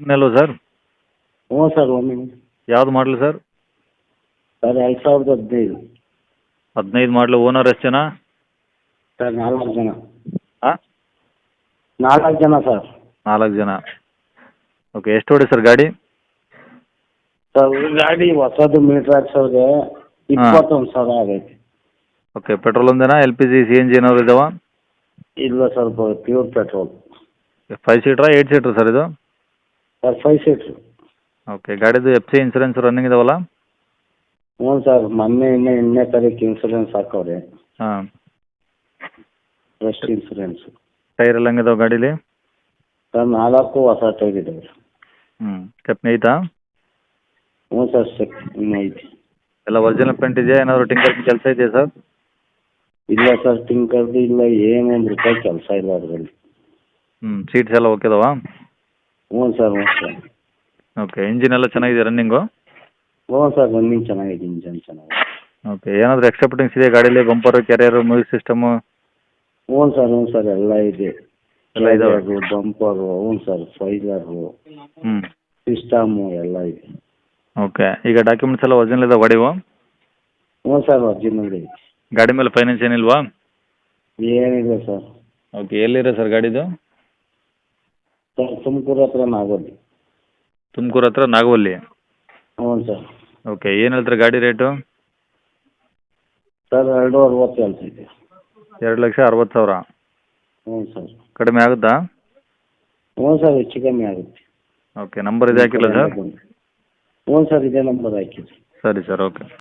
ಒಮ್ಮೆಲ್ವ sir? ಹ್ಞೂ sir ಒಮ್ಮೆ. ಯಾವ್ದು ಮಾಡಲು ಸರ್? ಸರ್ ಎರಡು ಸಾವಿರದ ಹದಿನೈದು. ಹದಿನೈದು ಮಾಡಲು ಓನರ್ ಎಷ್ಟು ಜನ? ಸರ್ ನಾಲ್ಕು ಜನ. ಹಾಂ ನಾಲ್ಕು ಜನ ಸರ್. ನಾಲ್ಕು ಜನ. ಓಕೆ ಎಷ್ಟು ಹೊಡಿ ಸರ್ ಗಾಡಿ? ಸರ್ ಗಾಡಿ ಹೊಸದು ಮೀಟ್ರ್ ಹಾಕ್ಸೋದೆ ಇಪ್ಪತ್ತೊಂದು ಸಾವಿರ ಆಗೈತೆ. Okay petrol ಒಂದೇನಾ L P G C N G ಏನಾದ್ರು ಇದಾವ? ಇಲ್ಲ ಸ್ವಲ್ಪ ಪ್ಯೂರ್ ಪೆಟ್ರೋಲ್. ಫೈವ್ ಸೀಟ್ರಾ ಏಯ್ಟ್ ಸೀಟ್ರ್ ಸರ್ ಇದು? ಸರ್ ಫೈವ್ ಸೀಟ್ರು ಓಕೆ ಗಾಡಿದು ಎಫ್ ಸಿ ಇನ್ಸೂರೆನ್ಸ್ ರನ್ನಿಂಗ್ ಇದಾವಲ್ಲ? ಹ್ಞೂ ಸರ್ ಮೊನ್ನೆ ಇನ್ನೇ ಇನ್ನೇ ತಾರೀಕು ಇನ್ಸೂರೆನ್ಸ್ ಹಾಕವ್ರೆ. ಹಾಂ. ಫ್ರೆಶ್ ಇನ್ಸೂರೆನ್ಸ್ ಟೈರ್ ಎಲ್ಲ ಹೆಂಗಿದಾವೆ ಗಾಡೀಲಿ? ಸರ್ ನಾಲ್ಕು ಹೊಸ ಟೈರ್ ಇದಾವೆ. ಹ್ಞೂ ಸ್ಟೆಪ್ನಿ ಐತಾ ಹ್ಞೂ ಸರ್ ಸೆಕ್ ಇನ್ನೂ ಐತಿ ಎಲ್ಲ ಒರಿಜಿನಲ್ ಪೇಂಟ್ ಇದೆಯಾ? ಏನಾದರೂ ಟಿಂಕರ್ ಕೆಲಸ ಇದೆಯಾ ಸರ್? ಇಲ್ಲ ಸರ್ ಟಿಂಕರ್ದು ಇಲ್ಲ ಏನೇನು ರೂಪಾಯಿ ಕೆಲಸ ಇಲ್ಲ ಅದರಲ್ಲಿ. ಹ್ಞೂ ಸೀಟ್ಸ್ ಎಲ್ಲ ಓಕೆ ಅದಾವಾ ಹ್ಞೂ ಸರ್ ಹ್ಞೂ ಸರ್. ಓಕೆ ಇಂಜಿನ್ ಎಲ್ಲ ಚೆನ್ನಾಗಿದೆ ರನ್ನಿಂಗು ಹ್ಞೂ ಸರ್ ರನ್ನಿಂಗ್ ಚೆನ್ನಾಗಿದೆ ಇಂಜನ್ ಚೆನ್ನಾಗಿದೆ. ಓಕೆ ಏನಾದರೂ ಎಕ್ಸ್ಟ್ರಾ ಫಿಟ್ಟಿಂಗ್ಸ್ ಇದೆಯಾ ಗಾಡೀಲಿ? ಬಂಪರು ಕೆರಿಯರು ಮ್ಯೂಸಿಕ್ ಸಿಸ್ಟಮು ಹ್ಞೂ ಸರ್ ಹ್ಞೂ ಸರ್ ಎಲ್ಲ ಇದೆ. ಎಲ್ಲ ಇದಾವೆ? ಬಂಪರು ಹ್ಞೂ ಸರ್ ಫೈಲರು ಹ್ಞೂ. ಸಿಸ್ಟಮು ಎಲ್ಲ ಇದೆ. ಓಕೆ ಈಗ ಡಾಕ್ಯುಮೆಂಟ್ಸ್ ಎಲ್ಲ ಒರಿಜಿನಲ್ ಇದೆ ಗಾಡಿವು? ಹ್ಞೂ ಸರ್ ಒರಿಜಿನಲ್ ಇದೆ. ಗಾಡಿ ಮೇಲೆ ಫೈನಾನ್ಸ್ ಏನಿಲ್ವಾ? ಏನಿದೆ ಸರ್. ಓಕೆ ಎಲ್ಲಿದೆ ಸರ್ ಗಾಡಿದು? ತುಮಕೂರು ಹತ್ರ ನಾಗವಲ್ಲಿ. ತುಮಕೂರು ಹತ್ರ ನಾಗವಲ್ಲಿ? ಹ್ಞೂ ಸರ್. ಓಕೆ ಏನು ಹೇಳ್ತಾರೆ ಗಾಡಿ ರೇಟು? ಸರ್ ಎರಡು ಅರವತ್ತು ಹೇಳ್ತಿದ್ದೆ. ಎರಡು ಲಕ್ಷ ಅರವತ್ತು ಸಾವಿರ. ಹ್ಞೂ ಸರ್. ಕಡಿಮೆ ಆಗುತ್ತಾ? ಹ್ಞೂ ಸರ್ ಹೆಚ್ಚು ಕಮ್ಮಿ ಆಗುತ್ತೆ. ಓಕೆ ನಂಬರ್ ಇದೆ ಹಾಕಿಲ್ಲ ಸರ್? ಹ್ಞೂ ಸರ್ ಇದೇ ನಂಬರ್ ಹಾಕಿ ಸರಿ ಸರ್ ಓಕೆ.